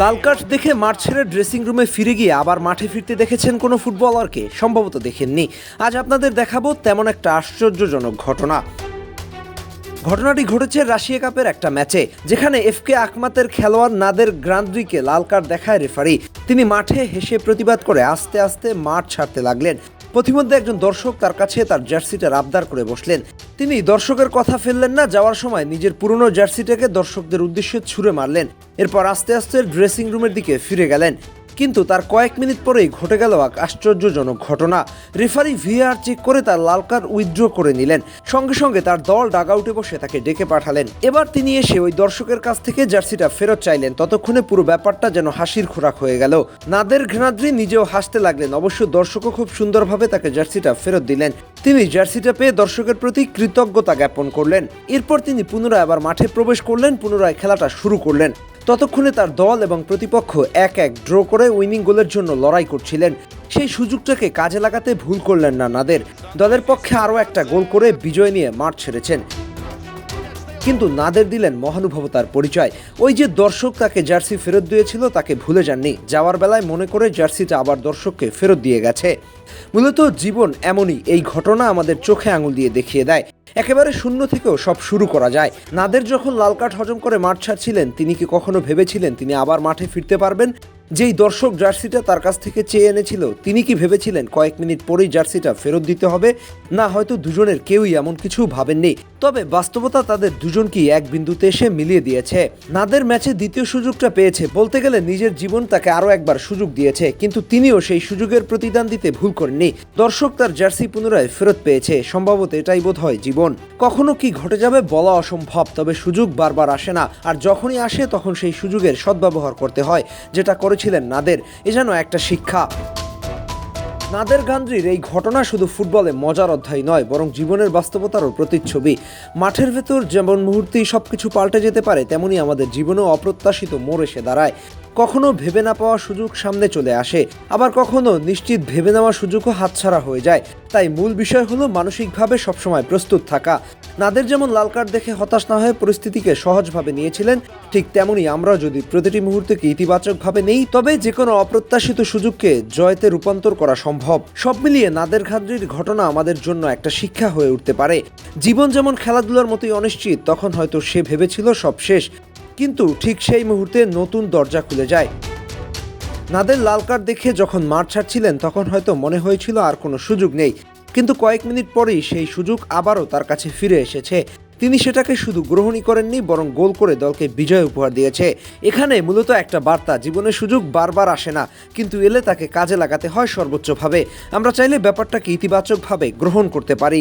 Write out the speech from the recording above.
লাল card দেখে মাঠ ছেড়ে ড্রেসিং রুমে ফিরে গিয়ে আবার মাঠে ফিরতে দেখেছেন কোনো ফুটবলারকে? সম্ভবত দেখেননি। আজ আপনাদের দেখাবো তেমন একটা আশ্চর্যজনক ঘটনা। ঘটনাটি ঘটেছে রাশিয়া কাপের একটা ম্যাচে, যেখানে এফকে আকমাতের খেলোয়াড় নাদের গ্রান্দ্রিকে লাল কার্ড দেখায় রেফারি। তিনি মাঠে হেসে প্রতিবাদ করে আস্তে আস্তে মাঠ ছাড়তে লাগলেন। প্রতিমধ্যে একজন দর্শক তার কাছে তার জার্সিটা আবদার করে বসলেন। তিনি দর্শকের কথা ফেললেন না, যাওয়ার সময় নিজের পুরনো জার্সিটাকে দর্শকদের উদ্দেশ্যে ছুঁড়ে মারলেন। এরপর আস্তে আস্তে ড্রেসিং রুমের দিকে ফিরে গেলেন। কিন্তু তার কয়েক মিনিট পরেই ঘটে গেল এক আশ্চর্যজনক ঘটনা। রেফারি ভিআর চেক করে তার লাল কার্ড উইথড্র করে নিলেন। সঙ্গে সঙ্গে তার দল ডাগাউটে বসে তাকে ডেকে পাঠালেন। এবার তিনি এসে ওই দর্শকের কাছ থেকে জার্সিটা ফেরত চাইলেন। ততক্ষণে পুরো ব্যাপারটা যেন হাসির খোরাক হয়ে গেল। নাদের ঘৃণাদ্রি নিজেও হাসতে লাগলেন। অবশ্য দর্শকও খুব সুন্দরভাবে তাকে জার্সিটা ফেরত দিলেন। তিনি জার্সিটা পেয়ে দর্শকের প্রতি কৃতজ্ঞতা জ্ঞাপন করলেন। এরপর তিনি পুনরায় আবার মাঠে প্রবেশ করলেন। পুনরায় খেলাটা শুরু করলেন। ততক্ষণে তার দল এবং প্রতিপক্ষ এক এক ড্র করে উইনিং গোলের জন্য লড়াই করছিলেন। সেই সুযোগটাকে কাজে লাগাতে ভুল করলেন না নাদের। দলের পক্ষে আরও একটা গোল করে বিজয় নিয়ে মাঠ ছেড়েছেন। কিন্তু নাদের দিলেন মহানুভবতার পরিচয়। ওই যে দর্শক তাকে জার্সি ফেরত দিয়েছিল, তাকে ভুলে যাননি। যাওয়ার বেলায় মনে করে জার্সিটা আবার দর্শককে ফেরত দিয়ে গেছে। মূলত জীবন এমনই, এই ঘটনা আমাদের চোখে আঙুল দিয়ে দেখিয়ে দেয়। একেবারে শূন্য থেকেও সব শুরু করা যায়। নাদের যখন লাল কার্ড হজম করে মাঠ ছাড়ছিলেন, তিনি কি কখনো ভেবেছিলেন তিনি আবার মাঠে ফিরতে পারবেন? যেই দর্শক জার্সিটা তার কাছ থেকে চেয়ে এনেছিল, তিনি কি ভেবেছিলেন কয়েক মিনিট পরেই জার্সিটা ফেরত দিতে হবে? না, হয়তো দুজনের কেউই এমন কিছু ভাবেননি। তবে বাস্তবতা তাদের দুজনকেই এক বিন্দুতে এসে মিলিয়ে দিয়েছে। নাদের ম্যাচে দ্বিতীয় সুযোগটা পেয়েছে। বলতে গেলে নিজের জীবন তাকে আরও একবার সুযোগ দিয়েছে, কিন্তু তিনিও সেই সুযোগের প্রতিদান দিতে ভুল করেননি। দর্শক তার জার্সি পুনরায় ফেরত পেয়েছে। সম্ভবত এটাই বোধ হয় জীবন। কখনো কি ঘটে যাবে বলা অসম্ভব, তবে সুযোগ বারবার আসে না। আর যখনই আসে, তখন সেই সুযোগের সদ্ব্যবহার করতে হয়, যেটা করেছিলেন নাদের। এ যেন একটা শিক্ষা। নাদের গান্দ্রির এই ঘটনা শুধু ফুটবলে মজার অধ্যায় নয়, বরং জীবনের বাস্তবতারও প্রতিচ্ছবি। মাঠের ভেতর যেমন মুহূর্তেই সব কিছু পাল্টে যেতে পারে, তেমনি আমাদের জীবনেও অপ্রত্যাশিত মোড় এসে দাঁড়ায়। কখনো ভেবে না পাওয়া সুযোগ সামনে চলে আসে, আবার কখনো নিশ্চিত ভেবে নেওয়া সুযোগও হাতছাড়া হয়ে যায়। তাই মূল বিষয় হলো মানসিকভাবে সবসময় প্রস্তুত থাকা। নাদের যেমন লাল কার্ড দেখে হতাশ না হয়ে পরিস্থিতিকে সহজভাবে নিয়েছিলেন, ঠিক তেমনি আমরা যদি প্রতিটি মুহূর্তকে ইতিবাচকভাবে নেই, তবে যে কোনো অপ্রত্যাশিত সুযোগকে জয়তে রূপান্তর করা সম্ভব। সব মিলিয়ে নাদের ঘাদ্রির ঘটনা আমাদের জন্য একটা শিক্ষা হয়ে উঠতে পারে। জীবন যেমন খেলাধুলার মতোই অনিশ্চিত, তখন হয়তো সে ভেবেছিল সব শেষ। কিন্তু ঠিক সেই মুহূর্তে নতুন দরজা খুলে যায়। নাদের লাল কার্ড দেখে যখন মাঠ ছাড়ছিলেন, তখন হয়তো মনে হয়েছিল আর কোনো সুযোগ নেই। কিন্তু কয়েক মিনিট পরেই সেই সুযোগ আবারও তার কাছে ফিরে এসেছে। তিনি সেটাকে শুধু গ্রহণই করেননি, বরং গোল করে দলকে বিজয় উপহার দিয়েছে। এখানে মূলত একটা বার্তা জীবনের সুযোগ বারবার আসে না, কিন্তু এলে তাকে কাজে লাগাতে হয় সর্বোচ্চভাবে। আমরা চাইলে ব্যাপারটাকে ইতিবাচকভাবে গ্রহণ করতে পারি।